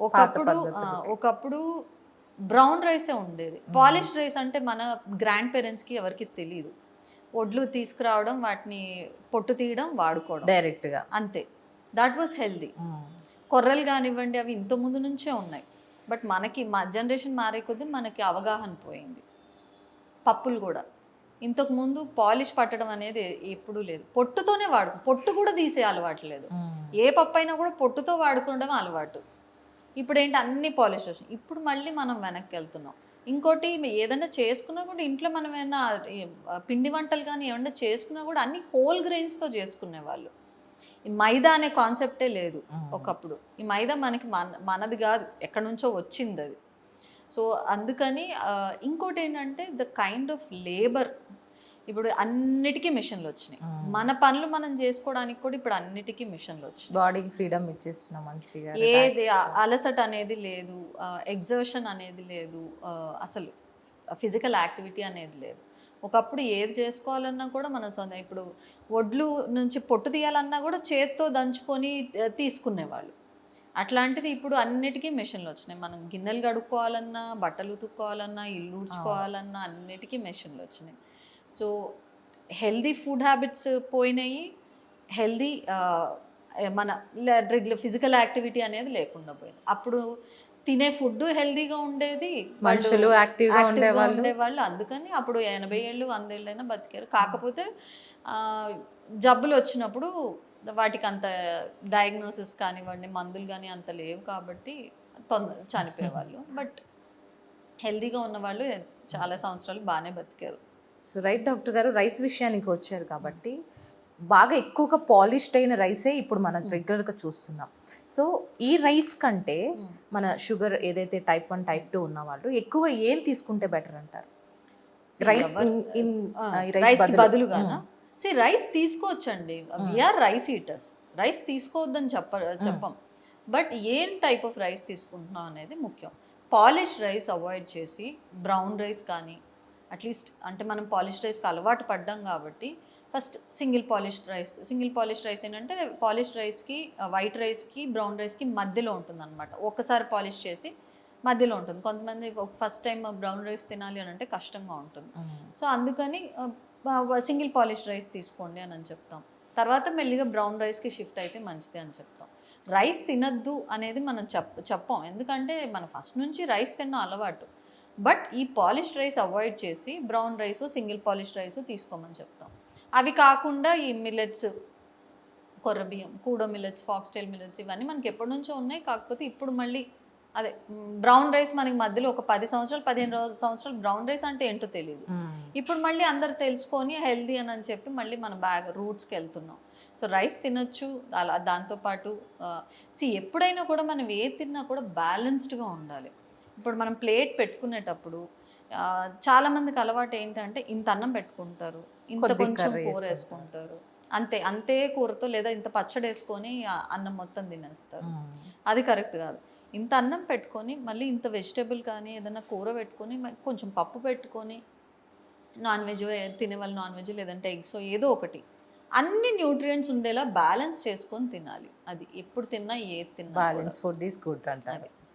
ఒకప్పుడు ఒకప్పుడు బ్రౌన్ రైసే ఉండేది. పాలిష్ రైస్ అంటే మన గ్రాండ్ పేరెంట్స్కి ఎవరికి తెలియదు ఒడ్లు తీసుకురావడం వాటిని పొట్టు తీయడం వాడుకోవడం. డైరెక్ట్గా అంతే దాట్ వాజ్ హెల్దీ కొర్రలు కానివ్వండి అవి ఇంత ముందు నుంచే ఉన్నాయి. బట్ మనకి మా జనరేషన్ మారే కొద్దీ మనకి అవగాహన పోయింది. పప్పులు కూడా. ఇంతకు ముందు పాలిష్ పట్టడం అనేది ఎప్పుడూ లేదు. పొట్టుతోనే వాడు పొట్టు కూడా తీసే అలవాటు లేదు. ఏ పప్పు అయినా కూడా పొట్టుతో వాడుకోవడం అలవాటు. ఇప్పుడు ఏంటి అన్ని పాలిష్ వచ్చినాయి ఇప్పుడు మళ్ళీ మనం వెనక్కి వెళ్తున్నాం ఇంకోటి ఏదైనా చేసుకున్నా కూడా ఇంట్లో మనం ఏమైనా పిండి వంటలు కానీ ఏమన్నా చేసుకున్నా కూడా అన్ని హోల్ గ్రెయిన్స్తో చేసుకునే వాళ్ళు. ఈ మైదా అనే కాన్సెప్టే లేదు ఒకప్పుడు. ఈ మైదా మనకి మన మనది కాదు. ఎక్కడి నుంచో వచ్చింది అది. సో అందుకని ఇంకోటి ఏంటంటే ద కైండ్ ఆఫ్ లేబర్ ఇప్పుడు అన్నిటికీ మిషన్లు వచ్చినాయి. మన పనులు మనం చేసుకోవడానికి కూడా ఇప్పుడు అన్నిటికీ మిషన్లు వచ్చినాయి. బాడీకి ఫ్రీడమ్ ఇచ్చేస్తున్నాం మంచిగా ఏది అలసట అనేది లేదు ఎగ్జర్షన్ అనేది లేదు అసలు ఫిజికల్ యాక్టివిటీ అనేది లేదు. ఒకప్పుడు ఏది చేసుకోవాలన్నా కూడా మన సొంత ఇప్పుడు ఒడ్లు నుంచి పొట్టు తీయాలన్నా కూడా చేత్తో దంచుకొని తీసుకునేవాళ్ళు. అట్లాంటిది ఇప్పుడు అన్నిటికీ మెషిన్లు వచ్చినాయి. మనం గిన్నెలు కడుక్కోవాలన్నా బట్టలు ఉతుక్కోవాలన్నా ఇల్లు ఊడ్చుకోవాలన్నా అన్నిటికీ మెషిన్లు వచ్చినాయి. సో హెల్దీ ఫుడ్ హ్యాబిట్స్ పోయినాయి. హెల్దీ మన రెగ్యులర్ ఫిజికల్ యాక్టివిటీ అనేది లేకుండా పోయింది. అప్పుడు తినే ఫుడ్ హెల్దీగా ఉండేది. మనుషులు యాక్టివ్గా active గా ఉండేవాళ్ళు. ఉండేవాళ్ళు. అందుకని అప్పుడు ఎనభై ఏళ్ళు వంద ఏళ్ళు అయినా బతికారు. కాకపోతే జబ్బులు వచ్చినప్పుడు వాటికి అంత డయాగ్నోసిస్ కానివ్వండి మందులు కానీ అంత లేవు కాబట్టి తొందర చనిపోయేవాళ్ళు. బట్ హెల్దీగా ఉన్న వాళ్ళు చాలా సంవత్సరాలు బాగానే బతికారు. సో రైట్ డాక్టర్ గారు రైస్ విషయానికి వచ్చారు కాబట్టి బాగా ఎక్కువగా పాలిష్డ్ అయిన రైసే ఇప్పుడు మనం Mm. రెగ్యులర్గా చూస్తున్నాం. సో ఈ రైస్ కంటే Mm. మన షుగర్ ఏదైతే టైప్ వన్ టైప్ టూ ఉన్న వాళ్ళు ఎక్కువ ఏం తీసుకుంటే బెటర్ అంటారు? రైస్ ఇన్ రైస్ బదులుగానా? సి రైస్ తీసుకోవచ్చండి. We are rice eaters rice తీసుకోవద్దని చెప్ప చెప్పం. బట్ ఏం టైప్ ఆఫ్ రైస్ తీసుకుంటున్నాం అనేది ముఖ్యం. పాలిష్ రైస్ అవాయిడ్ చేసి బ్రౌన్ రైస్ కానీ అట్లీస్ట్ అంటే మనం పాలిష్ రైస్కి అలవాటు పడ్డాం కాబట్టి first single polished rice single polished rice ఏంటంటే పాలిష్డ్ రైస్కి వైట్ రైస్కి బ్రౌన్ రైస్కి మధ్యలో ఉంటుంది అనమాట ఒకసారి పాలిష్ చేసి మధ్యలో ఉంటుంది. కొంతమంది ఫస్ట్ టైం బ్రౌన్ రైస్ తినాలి అని అంటే కష్టంగా ఉంటుంది. సో అందుకని సింగిల్ పాలిష్ రైస్ తీసుకోండి అని అని చెప్తాం. తర్వాత మెల్లిగా బ్రౌన్ రైస్కి షిఫ్ట్ అయితే మంచిది అని చెప్తాం. రైస్ తినద్దు అనేది మనం చెప్ చెప్పం. ఎందుకంటే మన ఫస్ట్ నుంచి రైస్ తిన్న అలవాటు. బట్ ఈ పాలిష్డ్ రైస్ అవాయిడ్ చేసి brown rice single polished rice తీసుకోమని చెప్తాం. అవి కాకుండా ఈ మిల్లెట్స్ కొర్ర బియ్యం కూడో మిల్లెట్స్ ఫాక్స్టైల్ మిల్లెట్స్ ఇవన్నీ మనకి ఎప్పటి నుంచో ఉన్నాయి. కాకపోతే ఇప్పుడు మళ్ళీ అదే బ్రౌన్ రైస్ మనకి మధ్యలో ఒక పది సంవత్సరాలు పదిహేను రోజు సంవత్సరాలు బ్రౌన్ రైస్ అంటే ఏంటో తెలియదు ఇప్పుడు మళ్ళీ అందరు తెలుసుకొని హెల్దీ అని అని చెప్పి మళ్ళీ మన బ్యాగ్ రూట్స్కి వెళ్తున్నాం. సో రైస్ తినొచ్చు అలా దాంతోపాటు సి ఎప్పుడైనా కూడా మనం ఏ తిన్నా కూడా బ్యాలెన్స్డ్గా ఉండాలి. ఇప్పుడు మనం ప్లేట్ పెట్టుకునేటప్పుడు ఆ, చాలా మందికి అలవాటు ఏంటంటే ఇంత అన్నం పెట్టుకుంటారు ఇంత కొంచెం కూర వేసుకుంటారు. అంతే అంతే కూరతో లేదా ఇంత పచ్చడి వేసుకొని అన్నం మొత్తం తినేస్తారు. అది కరెక్ట్ కాదు. ఇంత అన్నం పెట్టుకొని మళ్ళీ ఇంత వెజిటేబుల్ కానీ ఏదైనా కూర పెట్టుకొని కొంచెం పప్పు పెట్టుకొని నాన్ వెజ్ తినే వాళ్ళు నాన్ వెజ్ లేదంటే ఎగ్స్ ఏదో ఒకటి అన్ని న్యూట్రియంట్స్ ఉండేలా బ్యాలెన్స్ చేసుకొని తినాలి. అది ఎప్పుడు తిన్నా ఏది తిన్నా balance food is good right